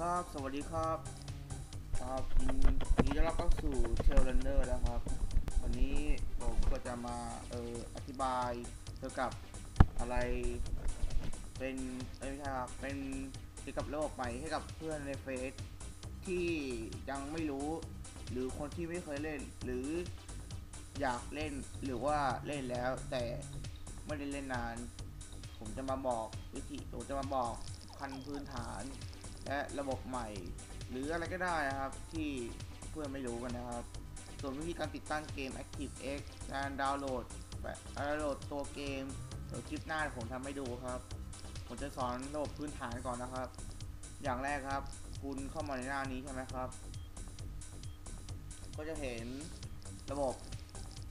ครับ สวัสดีครับ ครับอืมยินดีต้อนรับเข้าสู่เทลเลนเดอร์นะครับ วันนี้ผมก็จะมาเอ่ออธิบายเกี่ยวกับอะไร เป็นไม่ใช่ครับเป็นเกี่ยวกับโลกใหม่ให้กับเพื่อนในเฟซที่ยังไม่รู้ หรือคนที่ไม่เคยเล่น หรืออยากเล่นหรือว่าเล่นแล้วแต่ไม่ได้เล่นนาน ผมจะมาบอกวิธีผมจะมาบอกพันพื้นฐาน และระบบใหม่ หรืออะไรก็ได้นะครับ ที่เพื่อนไม่รู้กันนะครับ ส่วนวิธีการติดตั้งเกม ActiveX การดาวน์โหลดแบบดาวน์โหลดตัวเกมเดี๋ยวคลิปหน้าผมทำให้ดูครับ ผมจะสอนระบบพื้นฐานก่อนนะครับ อย่างแรกครับ คุณเข้ามาในหน้านี้ใช่ไหมครับ ก็จะเห็นระบบ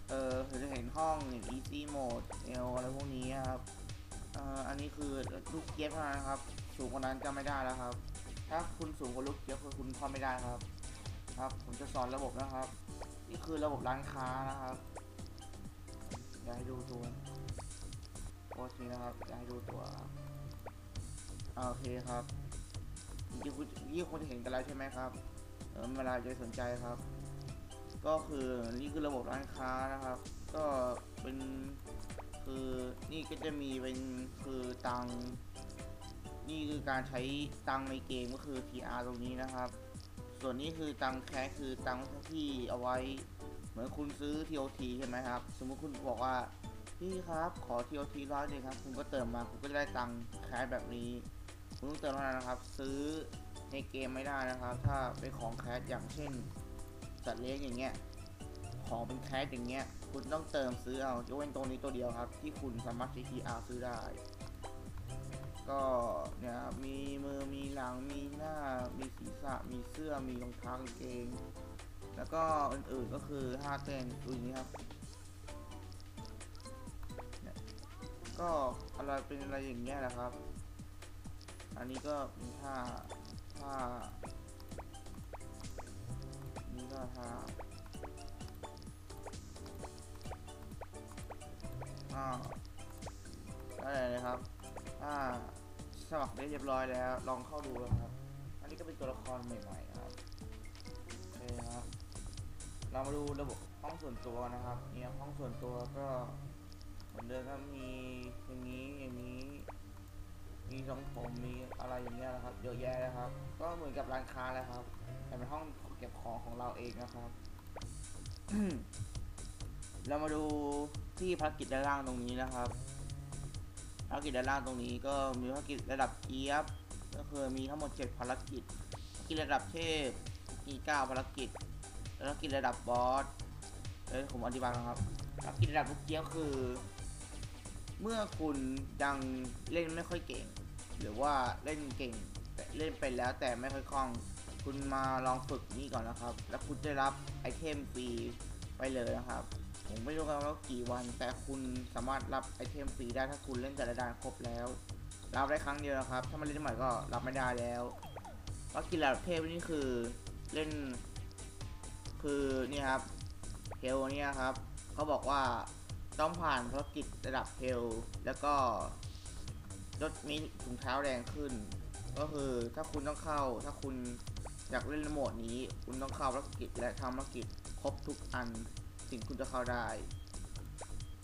เออจะเห็นห้องอย่าง easy mode L อะไรพวกนี้ครับ เอ่อ อันนี้คือลูกเกียร์เท่านั้นนะครับ สูงกว่านั้นจะไม่ได้แล้วครับ ถ้าคุณสูงกว่าลูกเกียร์คือคุณเข้าไม่ได้ครับ ครับ ผมจะสอนระบบนะครับ นี่คือระบบร้านค้านะครับอยากให้ดูตัวโอทีนะครับอยากให้ดูตัวโอเคครับยี่คุณยี่คนจะเห็นกันแล้วใช่ไหมครับเออเวลาจะสนใจครับ ก็คือนี่คือระบบร้านค้านะครับ ก็เป็นคือนี่ก็จะมีเป็นคือตังค์ นี่คือการใช้ตังในเกมก็คือ TR ตรงนี้นะครับ ส่วนนี้คือตังแคชคือตังที่เอาไว้ เหมือนคุณซื้อ TOT ใช่ไหมครับ สมมุติคุณบอกว่าพี่ครับขอ TOT ร้อยหนึงครับ คุณก็เติมมาคุณก็จะได้ตังแคชแบบนี้ คุณต้องเติมเท่านั้นนะครับ ซื้อในเกมไม่ได้นะครับ ถ้าเป็นของแคชอย่างเช่นสัตว์เลี้ยงอย่างเงี้ยของเป็นแคสอย่างเงี้ย คุณต้องเติมซื้อเอายกเว้นตัวนี้ตัวเดียวครับ ที่คุณสามารถใช้ TR ซื้อได้ ก็เนี่ยมีมือมีหลังมีหน้ามีศีรษะมีเสื้อมีรองเท้ากางเกง แล้วก็อื่นๆก็คือท่าเต้นดูอย่างนี้ครับก็อะไรเป็นอะไรอย่างเงี้ยแหละครับ อันนี้ก็มีท่าท่า ได้เรียบร้อยแล้ว ลองเข้าดูนะครับ อันนี้ก็เป็นตัวละครใหม่ๆครับโอเคครับ เรามาดูระบบห้องส่วนตัวนะครับ เนี่ยห้องส่วนตัวก็เหมือนเดิมครับมีอย่างนี้อย่างนี้มีทรงผมมีอะไรอย่างเงี้ยนะครับเยอะแยะนะครับ ก็เหมือนกับร้านค้าเลยครับ แต่เป็นห้องเก็บของของเราเองนะครับ เรามาดูที่ภารกิจด้านล่างตรงนี้นะครับ ภารกิจด้านล่างตรงนี้ก็มีภารกิจระดับเกียบก็คือมีทั้งหมด 7 ภารกิจภารกิจระดับเทพมี9ภารกิจภารกิจระดับบอสเอ้ยผมอธิบายนะครับภารกิจระดับลูกเกียบคือ เมื่อคุณยังเล่นไม่ค่อยเก่ง หรือว่าเล่นเก่งแต่เล่นไปแล้วแต่ไม่ค่อยคล่อง คุณมาลองฝึกนี่ก่อนนะครับ แล้วคุณจะรับไอเทมฟรีไปเลยนะครับ ผมไม่รู้กันว่ากี่วัน แต่คุณสามารถรับไอเทมฟรีได้ถ้าคุณเล่นแต่ละด่านครบแล้ว รับได้ครั้งเดียวนะครับ ถ้ามาเล่นใหม่ก็รับไม่ได้แล้วก็กินระดับเทพนี่คือเล่น คือนี่ครับเฮลเนี่ยครับเขาบอกว่าต้องผ่านภารกิจระดับเฮลแล้วก็ลดมีถุงเท้าแรงขึ้น ก็คือถ้าคุณต้องเข้าถ้าคุณอยากเล่นโหมดนี้ คุณต้องเข้าภารกิจและทำภารกิจครบทุกอัน ถึงคุณจะเข้าได้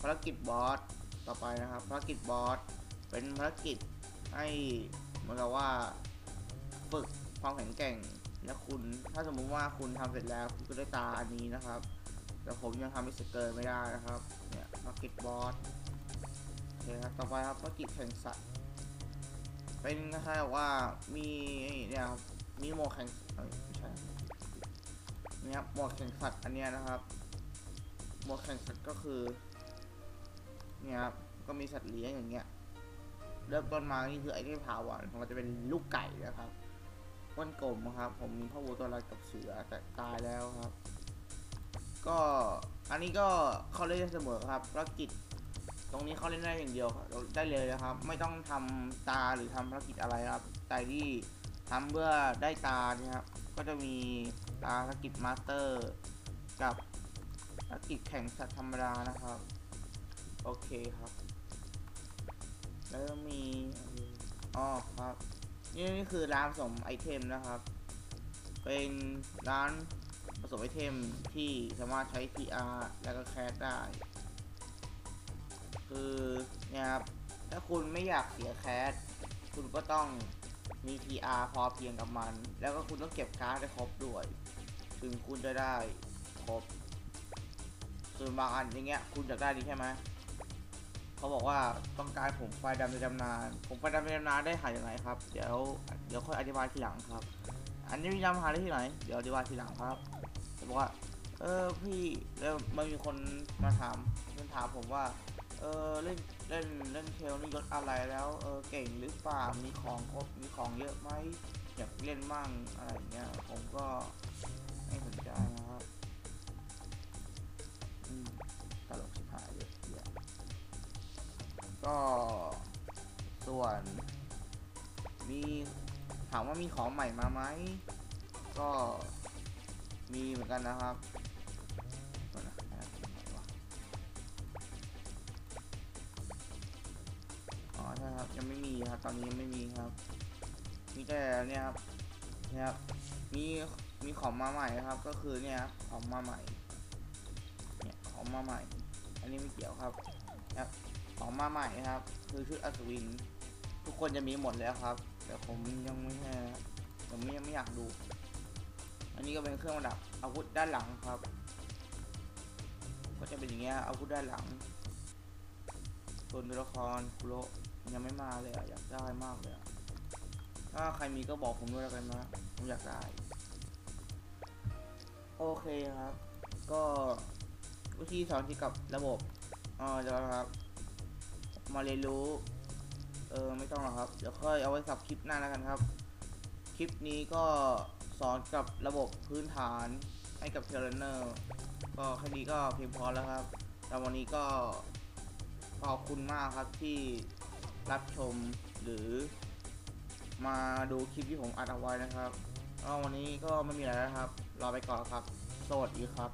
ภารกิจบอสต่อไปนะครับภารกิจบอสเป็นภารกิจให้เหมือนกับว่าฝึกความแข็งแกร่งและคุณถ้าสมมุติว่าคุณทำเสร็จแล้วคุณก็ได้ตาอันนี้นะครับ แต่ผมยังทำมิสเกอร์ไม่ได้นะครับเนี่ยภารกิจบอสโอเคครับต่อไปครับภารกิจแข่งสัตว์เป็นคล้ายๆกับว่ามีเนี่ยครับมีโหมแข่งไม่ใช่นี่ครับโหมแข่งสัตว์อันเนี้ยนะครับ หมดแข่งสัตว์ก็คือเนี่ยครับก็มีสัตว์เลี้ยงอย่างเงี้ยเริ่มต้นมานี่คือไอ้ที่ผาหวานของเราจะเป็นลูกไก่นะครับอ้นกลมครับ ผมมีพ่อวัวตัวอะไรกับเสือแต่ตายแล้วครับ ก็อันนี้ก็เขาเล่นได้เสมอครับภารกิจตรงนี้เขาเล่นได้อย่างเดียวได้เลยนะครับ ไม่ต้องทำตาหรือทำภารกิจอะไรครับแต่ที่ทำเพื่อได้ตาเนี่ยครับก็จะมีตาภารกิจมาสเตอร์ กับ ภารกิจแข่งสัตว์ธรรมดานะครับ โอเคครับ แล้วมีอ๋อครับ นี่นี่คือร้านผสมไอเทมนะครับ เป็นร้านผสมไอเทมที่สามารถใช้ PR แล้วก็แคสได้ คือเนี่ยครับ ถ้าคุณไม่อยากเสียแคส คุณก็ต้องมี PR พอเพียงกับมัน แล้วก็คุณต้องเก็บการ์ดให้ครบด้วย ถึงคุณจะได้ครบ ส่วนบางอันอย่างเงี้ยคุณอยากได้นี่ใช่ไหมเขาบอกว่าต้องการผมไฟดำในตำนานผมไฟดำในตำนานได้หาอย่างไรครับ เดี๋ยวเดี๋ยวค่อยอธิบายทีหลังครับ อันนี้มีนำหาได้ที่ไหน เดี๋ยวอธิบายทีหลังครับเขาบอกว่า เออพี่แล้วมันมีคนมาถามมันถามผมว่า เออเล่นเล่นเล่นเทลนี่ยศอะไรแล้วเออเก่งหรือเปล่ามีของครบมีของเยอะไหมอยากเล่นมั่งอะไรเงี้ยผมก็ไม่สนใจนะครับ ตลกชิบหายเลยเหี้ยก็ส่วน มีถามว่ามีของใหม่มาไหม ก็มีเหมือนกันนะครับเดี๋ยวนะอันนั้นเป็นไงวะอ๋อใช่ครับยังไม่มีครับ ตอนนี้ยังไม่มีครับ มีแต่เนี่ยครับเนี่ยครับมีมีของมาใหม่ครับ ก็คือเนี่ยของมาใหม่ ของมาใหม่ อันนี้ไม่เกี่ยวครับครับของมาใหม่ครับ คือชุดอัศวิน ทุกคนจะมีหมดแล้วครับ แต่ผมยังไม่แค่ผมยังไม่อยากดู อันนี้ก็เป็นเครื่องประดับอาวุธด้านหลังครับ ก็จะเป็นอย่างเงี้ยอาวุธด้านหลังส่วนตัวละครคุโรยังไม่มาเลยอะอยากได้มากเลยอะถ้าใครมีก็บอกผมด้วยแล้วกันนะผมอยากได้ โอเคครับ ก็ วิธีสอนเกี่ยวกับระบบเออเดี๋ยวนะครับ มาเรียนรู้ เออไม่ต้องหรอกครับ เดี๋ยวค่อยเอาไว้สับคลิปหน้าแล้วกันครับ คลิปนี้ก็สอนกับระบบพื้นฐานให้กับเทรนเนอร์ ก็แค่นี้ก็เพียงพอแล้วครับแต่วันนี้ก็ขอบคุณมากครับที่รับชมหรือมาดูคลิปที่ผมอัดเอาไว้นะครับก็วันนี้ก็ไม่มีอะไรแล้วครับ รอไปก่อนครับ สวัสดีครับ